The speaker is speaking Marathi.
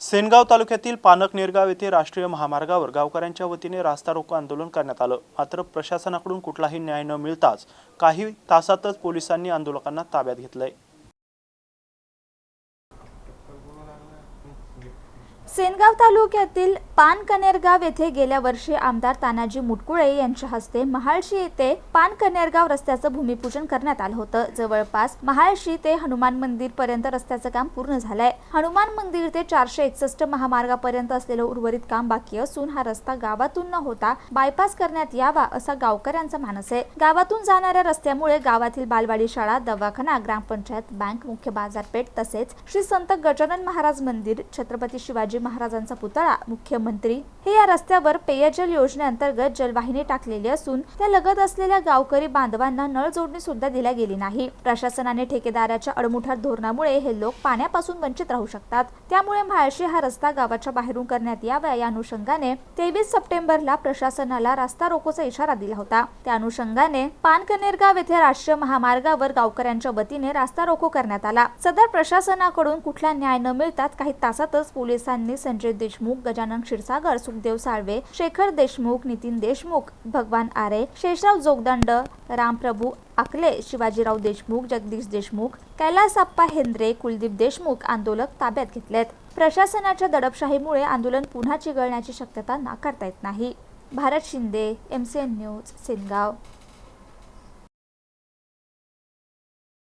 सेनगाव तालुक्यातील पानक नेरगाव येथे राष्ट्रीय महामार्गावर गावकऱ्यांच्या वतीने रास्ता रोको आंदोलन करण्यात आलं. मात्र प्रशासनाकडून कुठलाही न्याय न मिळताच काही तासातच पोलिसांनी आंदोलकांना ताब्यात घेतलंय. सेनगाव तालुक्यातील पानकनेरगाव येथे गेल्या वर्षी आमदार तानाजी मुटकुळे यांच्या हस्ते महाळशी येथे पानकनेरगाव रस्त्याचं भूमिपूजन करण्यात आलं होतं. जवळपास महाळशी ते हनुमान मंदिर पर्यंत रस्त्याचं काम पूर्ण झालंय. हनुमान मंदिर ते चारशे एकसष्ट महामार्गापर्यंत असलेलं उर्वरित काम बाकी असून हा रस्ता गावातून न होता बायपास करण्यात यावा असा गावकऱ्यांचा मानस आहे. गावातून जाणाऱ्या रस्त्यामुळे गावातील बालवाडी शाळा दवाखाना ग्रामपंचायत बँक मुख्य बाजारपेठ तसेच श्री संत गजानन महाराज मंदिर छत्रपती शिवाजी महाराजांचा पुतळा. मुख्यमंत्री हे या रस्त्यावर पेयजल योजनेअंतर्गत जलवाहिनी टाकलेली असून त्या लगत असलेल्या गावकरी बांधवांना नळ जोडणी सुद्धा दिल्या गेली नाही. प्रशासनाने ठेकेदाराच्या अडमुठार धोरणामुळे हे लोक पाण्यापासून वंचित राहू शकतात. त्यामुळे म्हाळशी हा रस्ता गावाच्या बाहेरून करण्यात यावा या अनुषंगाने तेवीस सप्टेंबरला प्रशासनाला रस्ता रोकोचा इशारा दिला होता. त्या अनुषंगाने पानकनेरगाव येथे राष्ट्रीय महामार्गावर गावकऱ्यांच्या वतीने रास्ता रोको करण्यात आला. सदर प्रशासनाकडून कुठला न्याय न मिळताच काही तासातच पोलिसांनी संजय देशमुख गजानन क्षीरसागर सुखदेव साळवे शेखर देशमुख नितीन देशमुख भगवान आरे शेषराव जोगदंड रामप्रभू आकले शिवाजीराव देशमुख जगदीश देशमुख कैलासप्पा हेंद्रे कुलदीप देशमुख आंदोलक ताब्यात घेतलेत. प्रशासनाच्या दडपशाहीमुळे आंदोलन पुन्हा चिघळण्याची शक्यता नाकारता येत नाही. Bharat Shinde M C N news Sengaon.